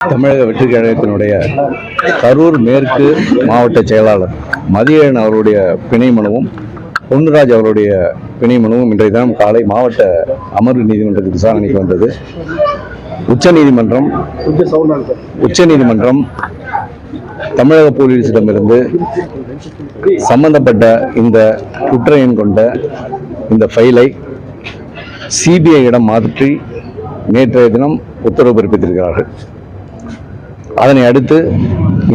தமிழக வெற்றி கழகத்தினுடைய கரூர் மேற்கு மாவட்ட செயலாளர் மதியன் அவருடைய பிணை மனுவும் பொன்னுராஜ் அவருடைய பிணை மனுவும் இன்றைய தினம் காலை மாவட்ட அமர்வு நீதிமன்றத்தில் விசாரணைக்கு வந்தது. நீதிமன்றம் நீதிமன்றம் தமிழக போலீசிடமிருந்து சம்பந்தப்பட்ட இந்த குற்ற எண் கொண்ட இந்த ஃபைலை சிபிஐயிடம் மாற்றி நேற்றைய தினம் உத்தரவு பிறப்பித்திருக்கிறார்கள். அதனை அடுத்து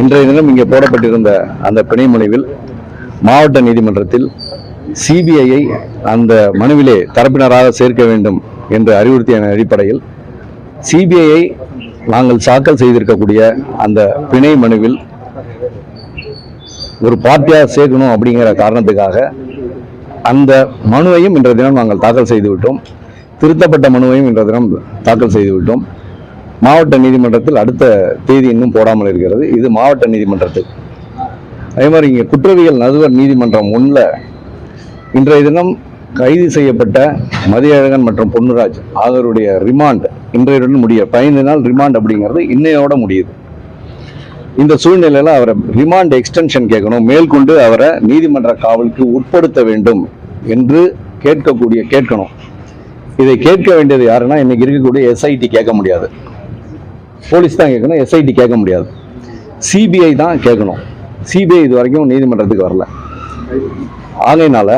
இன்றைய தினம் இங்கே போடப்பட்டிருந்த அந்த பிணை மனுவில் மாவட்ட நீதிமன்றத்தில் சிபிஐயை அந்த மனுவிலே தரப்பினராக சேர்க்க வேண்டும் என்று அறிவுறுத்திய அடிப்படையில் சிபிஐயை நாங்கள் தாக்கல் செய்திருக்கக்கூடிய அந்த பிணை மனுவில் ஒரு பார்ட்டியாக சேர்க்கணும் அப்படிங்கிற காரணத்துக்காக அந்த மனுவையும் இன்றைய தினம் நாங்கள் தாக்கல் செய்துவிட்டோம். திருத்தப்பட்ட மனுவையும் இன்றைய தினம் தாக்கல் செய்துவிட்டோம். மாவட்ட நீதிமன்றத்தில் அடுத்த தேதி இன்னும் போடாமல் இருக்கிறது. இது மாவட்ட நீதிமன்றத்தில் அதே மாதிரி இங்கே குற்றவியல் நடுவர் நீதிமன்றம் ஒன்றில் இன்றைய தினம் கைது செய்யப்பட்ட மதியழகன் மற்றும் பொன்னுராஜ் ஆகியோருடைய ரிமாண்ட் இன்றையுடன் முடிய பதினைந்து நாள் ரிமாண்ட் அப்படிங்கிறது இன்னையோட முடியுது. இந்த சூழ்நிலையில் அவரை ரிமாண்ட் எக்ஸ்டென்ஷன் கேட்கணும். மேற்கொண்டு அவரை நீதிமன்ற காவலுக்கு உட்படுத்த வேண்டும் என்று கேட்கக்கூடிய கேட்கணும். இதை கேட்க வேண்டியது யாருன்னா இன்னைக்கு இருக்கக்கூடிய எஸ்ஐடி கேட்க முடியாது. போலீஸ் தான் கேட்கணும் எஸ்ஐடி கேட்க முடியாது. சிபிஐ தான் கேட்கணும். சிபிஐ இது வரைக்கும் நீதிமன்றத்துக்கு வரல. ஆகையினால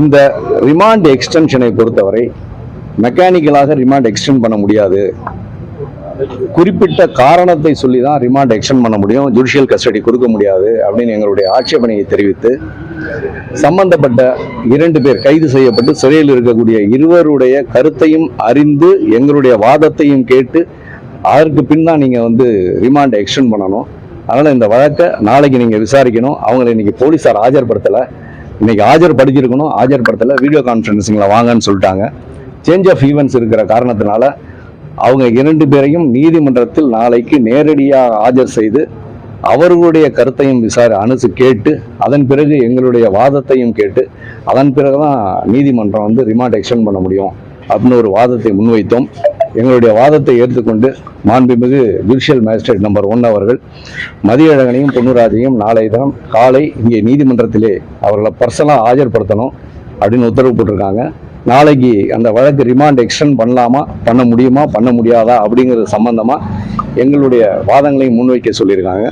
இந்த ரிமாண்ட் எக்ஸ்டென்ஷனை பொறுத்தவரை மெக்கானிக்கலாக ரிமாண்ட் எக்ஸ்டெண்ட் பண்ண முடியாது. குறிப்பிட்ட காரணத்தை சொல்லி தான் ரிமாண்ட் எக்ஸ்டெண்ட் பண்ண முடியும். ஜுடிஷியல் கஸ்டடி கொடுக்க முடியாது அப்படின்னு எங்களுடைய ஆட்சேபனையை தெரிவித்து சம்பந்தப்பட்ட இரண்டு பேர் கைது செய்யப்பட்டு சிறையில் இருக்கக்கூடிய இருவருடைய கருத்தையும் அறிந்து எங்களுடைய வாதத்தையும் கேட்டு அதற்கு பின் தான் நீங்கள் வந்து ரிமாண்டை எக்ஸ்டெண்ட் பண்ணணும். அதனால் இந்த வழக்கை நாளைக்கு நீங்கள் விசாரிக்கணும். அவங்களை இன்றைக்கி போலீஸார் ஆஜர்படுத்தலை. இன்னைக்கு ஆஜர்படுத்தியிருக்கணும். ஆஜர்படுத்தலை வீடியோ கான்ஃபரன்சிங்கில் வாங்கன்னு சொல்லிட்டாங்க. சேஞ்ச் ஆஃப் ஈவெண்ட்ஸ் இருக்கிற காரணத்தினால அவங்க இரண்டு பேரையும் நீதிமன்றத்தில் நாளைக்கு நேரடியாக ஆஜர் செய்து அவர்களுடைய கருத்தையும் விசாரி அனுசு கேட்டு அதன் பிறகு எங்களுடைய வாதத்தையும் கேட்டு அதன் பிறகு தான் நீதிமன்றம் வந்து ரிமாண்ட் எக்ஸ்டெண்ட் பண்ண முடியும். அப்படின்னு ஒரு வாதத்தை முன்வைத்தோம். எங்களுடைய வாதத்தை ஏற்றுக்கொண்டு மாண்புமிகு ஜுடிஷியல் மேஜிஸ்ட்ரேட் நம்பர் ஒன் அவர்கள் மதியழகனையும் பொன்னுராஜையும் நாளை தினம் காலை இங்கே நீதிமன்றத்திலே அவர்களை பர்சனலாக ஆஜர்படுத்தணும் அப்படின்னு உத்தரவு போட்டிருக்காங்க. நாளைக்கு அந்த வழக்கு ரிமாண்ட் எக்ஸ்டெண்ட் பண்ணலாமா? பண்ண முடியுமா? பண்ண முடியாதா? அப்படிங்கிறது சம்பந்தமாக எங்களுடைய வாதங்களை முன்வைக்க சொல்லியிருக்காங்க.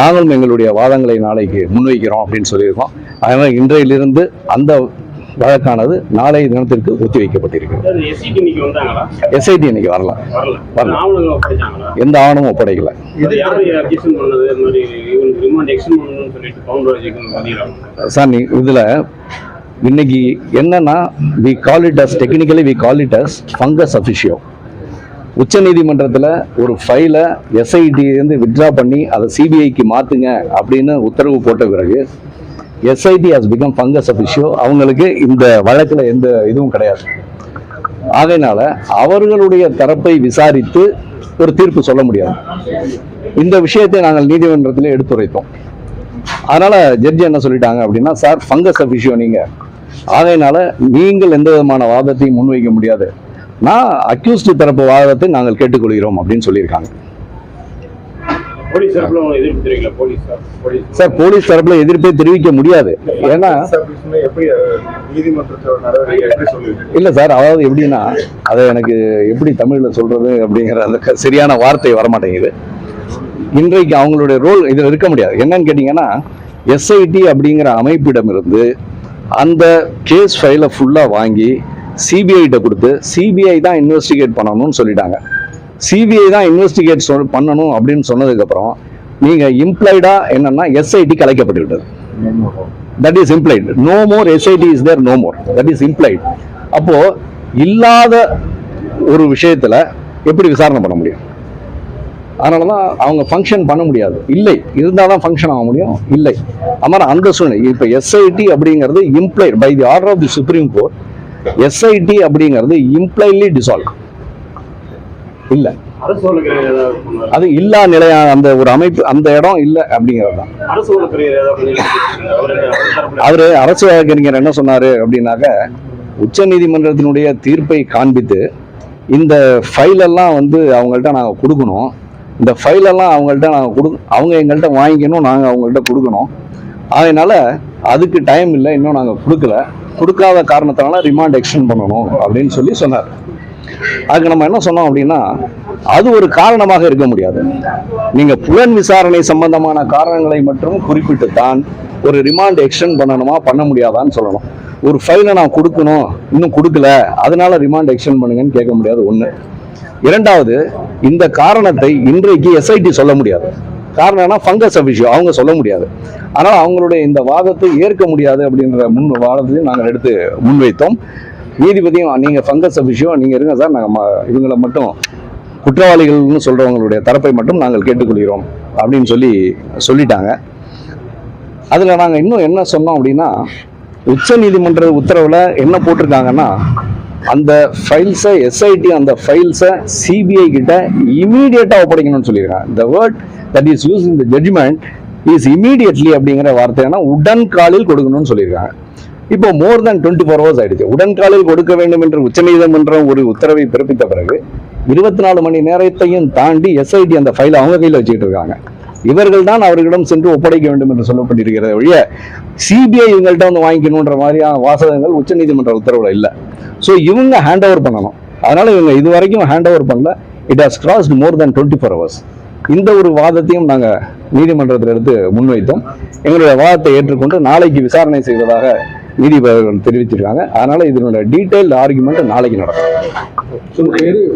நாங்களும் எங்களுடைய வாதங்களை நாளைக்கு முன்வைக்கிறோம் அப்படின்னு சொல்லியிருக்கோம். அதனால் இன்றையிலிருந்து அந்த வழக்கானது நாளைய தினத்திற்கு ஒத்திவைக்கப்பட்டிருக்கிறது. இன்னைக்கு வந்தாங்களா? எஸ்ஐடி இன்னைக்கு வரலாம் வரல. வரல. ஆவணங்கள் படிச்சாங்களா எந்த ஆவணமும் ஒப்படைக்கல. சார் இதில் இன்னைக்கு என்னன்னா we call it as technically we call it as functus officio உச்சநீதிமன்றத்தில் ஒரு ஃபைலை எஸ்ஐடிலேருந்து வித்ட்ரா பண்ணி அதை சிபிஐக்கு மாற்றுங்க அப்படின்னு உத்தரவு போட்ட பிறகு SIT has become functus officio அவங்களுக்கு இந்த வழக்கில் எந்த இதுவும் கிடையாது. ஆகையினால அவர்களுடைய தரப்பை விசாரித்து ஒரு தீர்ப்பு சொல்ல முடியாது. இந்த விஷயத்தை நாங்கள் நீதிமன்றத்தில் எடுத்துரைத்தோம். அதனால ஜட்ஜி என்ன சொல்லிட்டாங்க அப்படின்னா சார் ஃபங்கஸ் அஃபிஷியோ நீங்கள் ஆகையினால நீங்கள் எந்த விதமான வாதத்தையும் முன்வைக்க முடியாது. நான் அக்யூஸ்டு தரப்பு வாதத்தை நாங்கள் கேட்டுக்கொள்கிறோம் அப்படின்னு சொல்லியிருக்காங்க. Sir police. சார் போலீஸ் தரப்புல எதிர்ப்பே தெரிவிக்க முடியாது. ஏன்னா இல்ல சார் அதாவது எப்படின்னா அதை எனக்கு எப்படி தமிழ்ல சொல்றது அப்படிங்கிற அந்த சரியான வார்த்தை வரமாட்டேங்குது. இன்றைக்கு அவங்களுடைய ரோல் இதில் இருக்க முடியாது. என்னன்னு கேட்டிங்கன்னா எஸ்ஐடி அப்படிங்கிற அமைப்பிடமிருந்து அந்த கேஸ் ஃபைலை ஃபுல்லாக வாங்கி சிபிஐட்ட கொடுத்து சிபிஐ தான் இன்வெஸ்டிகேட் பண்ணணும்னு சொல்லிட்டாங்க. சிபிஐ தான் இன்வெஸ்டிகேட் சொல் பண்ணணும் அப்படின்னு சொன்னதுக்கப்புறம் நீங்கள் இம்ப்ளாய்டாக என்னென்னா எஸ்ஐடி கலைக்கப்பட்டு விட்டது that is implied no more SIT is there no more that is implied அப்போது இல்லாத ஒரு விஷயத்தில் எப்படி விசாரணை பண்ண முடியும்? அதனால தான் அவங்க ஃபங்க்ஷன் பண்ண முடியாது. இல்லை. இருந்தால் தான் ஃபங்க்ஷன் ஆக முடியும். இல்லை. ஆனால் அந்த சூழ்நிலை. இப்போ எஸ்ஐடி அப்படிங்கிறது implied by the order of the supreme court SIT அப்படிங்கிறது இம்ப்ளைட்லி டிசால்வ் இல்லை. அது இல்லா நிலையான அந்த ஒரு அமைப்பு அந்த இடம் இல்லை அப்படிங்கிறது தான். அவர் அரசு வழக்கறிஞர் என்ன சொன்னாரு அப்படின்னாக்க உச்ச நீதிமன்றத்தினுடைய தீர்ப்பை காண்பித்து இந்த ஃபைல் எல்லாம் வந்து அவங்கள்ட்ட நாங்கள் கொடுக்கணும். இந்த ஃபைலெல்லாம் அவங்கள்ட்ட நாங்கள் கொடு அவங்க எங்கள்கிட்ட வாங்கிக்கணும் நாங்கள் அவங்கள்ட்ட கொடுக்கணும். அதனால அதுக்கு டைம் இல்லை இன்னும் நாங்கள் கொடுக்கல. கொடுக்காத காரணத்தினால ரிமாண்ட் எக்ஸ்டெண்ட் பண்ணணும் அப்படின்னு சொல்லி சொன்னார். அதுக்கு நம்ம என்ன சொன்னோம் அப்படின்னா அது ஒரு காரணமாக இருக்க முடியாது. நீங்க புலன் விசாரணை சம்பந்தமான காரணங்களை மட்டும் குறிப்பிட்டு தான் ஒரு ரிமாண்ட் எக்ஸ்டெண்ட் பண்ணணுமா பண்ண முடியாதான்னு சொல்லணும். ஒரு ஃபைலை நான் கொடுக்கணும் இன்னும் கொடுக்கல அதனால ரிமாண்ட் எக்ஸ்டெண்ட் பண்ணுங்கன்னு கேட்க முடியாது ஒன்று இரண்டாவது இந்த காரணத்தை இன்றைக்கு எஸ்ஐடி சொல்ல முடியாது. காரணம் என்ன ஃபங்கஸ் விஷயம் அவங்க சொல்ல முடியாது. ஆனால் அவங்களுடைய இந்த வாதத்தை ஏற்க முடியாது அப்படின்ற முன் வாதத்தையும் நாங்கள் எடுத்து முன்வைத்தோம். நீதிபதியும் நீங்கள் ஃபங்கஸ் விஷயம் நீங்கள் இருங்க சார். நாங்கள் ம- இவங்களை மட்டும் குற்றவாளிகள்னு சொல்கிறவங்களுடைய தரப்பை மட்டும் நாங்கள் கேட்டுக்கொள்கிறோம் அப்படின்னு சொல்லி சொல்லிட்டாங்க. அதில் நாங்கள் இன்னும் என்ன சொன்னோம் அப்படின்னா உச்ச நீதிமன்ற உத்தரவில் என்ன போட்டிருக்காங்கன்னா அந்த ஃபைல்ஸை எஸ்ஐடி அந்த ஃபைல்ஸை சிபிஐ கிட்ட இமீடியட்டாக ஒப்படைக்கணும்னு சொல்லியிருக்காங்க. The word that is use in the judgment is immediately அப்படிங்கிற வார்த்தையான உடன் காலில் கொடுக்கணும்னு சொல்லியிருக்காங்க. இப்போ more than twenty four hours ஆயிடுச்சு. உடன்காலில் கொடுக்க வேண்டும் என்று உச்சநீதிமன்றம் ஒரு உத்தரவை பிறப்பித்த பிறகு இருபத்தி நாலு மணி நேரத்தையும் தாண்டி எஸ்ஐடி அந்த ஃபைலை அவங்க கையில் வச்சுக்கிட்டு இருக்காங்க. இவர்கள் தான் அவர்களிடம் சென்று ஒப்படைக்க வேண்டும் என்று சொல்லப்பட்டிருக்கிறது ஒழிய சிபிஐ இவங்கள்ட்ட வந்து வாங்கிக்கணுன்ற மாதிரியான வாசகங்கள் உச்சநீதிமன்ற உத்தரவுல இல்லை. ஸோ இவங்க ஹேண்ட் ஓவர் பண்ணணும். அதனால இவங்க இது வரைக்கும் ஹேண்ட் ஓவர் பண்ணல. It has crossed more then twenty four hours இந்த ஒரு வாதத்தையும் நாங்கள் நீதிமன்றத்தில் எடுத்து முன்வைத்தோம். எங்களுடைய வாதத்தை ஏற்றுக்கொண்டு நாளைக்கு விசாரணை செய்வதாக நீதிபதிகள் தெரிவிச்சிருக்காங்க. அதனால இதனுடைய டீடைல்டு ஆர்குமெண்ட் நாளைக்கு நடக்கும்.